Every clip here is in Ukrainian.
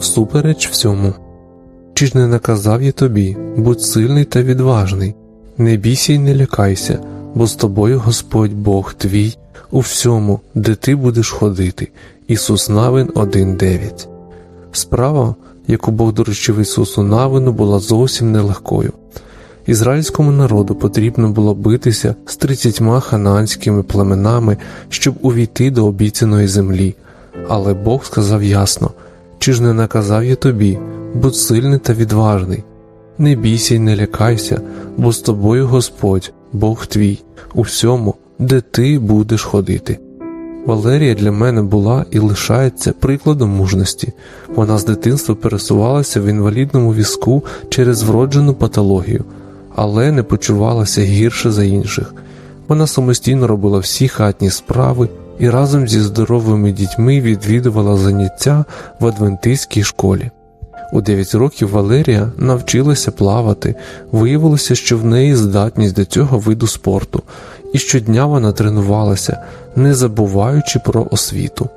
всупереч всьому. Чи ж не наказав я тобі, будь сильний та відважний, не бійся й не лякайся, бо з тобою Господь Бог твій у всьому, де ти будеш ходити. Ісус Навин 1.9 Справа, яку Бог доручив Ісусу Навину, була зовсім нелегкою. Ізраїльському народу потрібно було битися з тридцятьма ханаанськими племенами, щоб увійти до обіцяної землі. Але Бог сказав ясно: чи ж не наказав я тобі, будь сильний та відважний, не бійся й не лякайся, бо з тобою Господь, Бог твій, у всьому, де ти будеш ходити. Валерія для мене була і лишається прикладом мужності. Вона з дитинства пересувалася в інвалідному візку через вроджену патологію, але не почувалася гірше за інших. Вона самостійно робила всі хатні справи і разом зі здоровими дітьми відвідувала заняття в адвентистській школі. У 9 років Валерія навчилася плавати, виявилося, що в неї здатність до цього виду спорту, і щодня вона тренувалася, не забуваючи про освіту.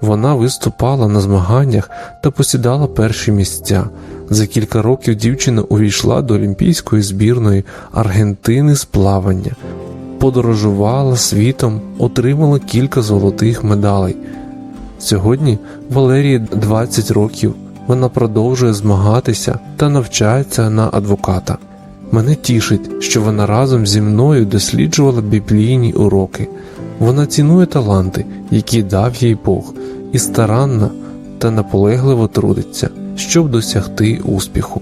Вона виступала на змаганнях та посідала перші місця. За кілька років дівчина увійшла до олімпійської збірної Аргентини з плавання, подорожувала світом, отримала кілька золотих медалей. Сьогодні Валерії 20 років. Вона продовжує змагатися та навчається на адвоката. Мене тішить, що вона разом зі мною досліджувала біблійні уроки. Вона цінує таланти, які дав їй Бог, і старанно та наполегливо трудиться, щоб досягти успіху.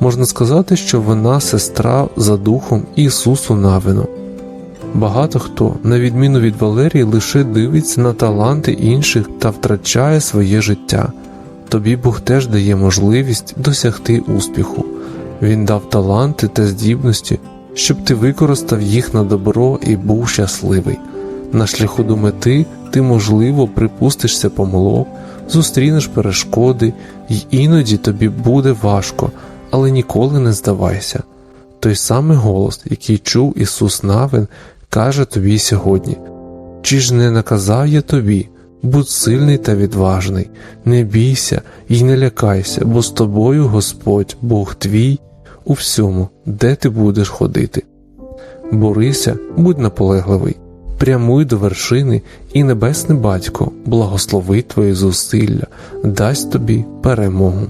Можна сказати, що вона сестра за духом Ісусу Навину. Багато хто, на відміну від Валерії, лише дивиться на таланти інших та втрачає своє життя. Тобі Бог теж дає можливість досягти успіху. Він дав таланти та здібності, щоб ти використав їх на добро і був щасливий. На шляху до мети ти, можливо, припустишся помилок, зустрінеш перешкоди, і іноді тобі буде важко, але ніколи не здавайся. Той самий голос, який чув Ісус Навин, каже тобі сьогодні: Чи ж не наказав я тобі? Будь сильний та відважний, не бійся і не лякайся, бо з тобою Господь, Бог твій, у всьому, де ти будеш ходити. Борися, будь наполегливий, прямуй до вершини, і Небесний Батько благословить твої зусилля, дасть тобі перемогу.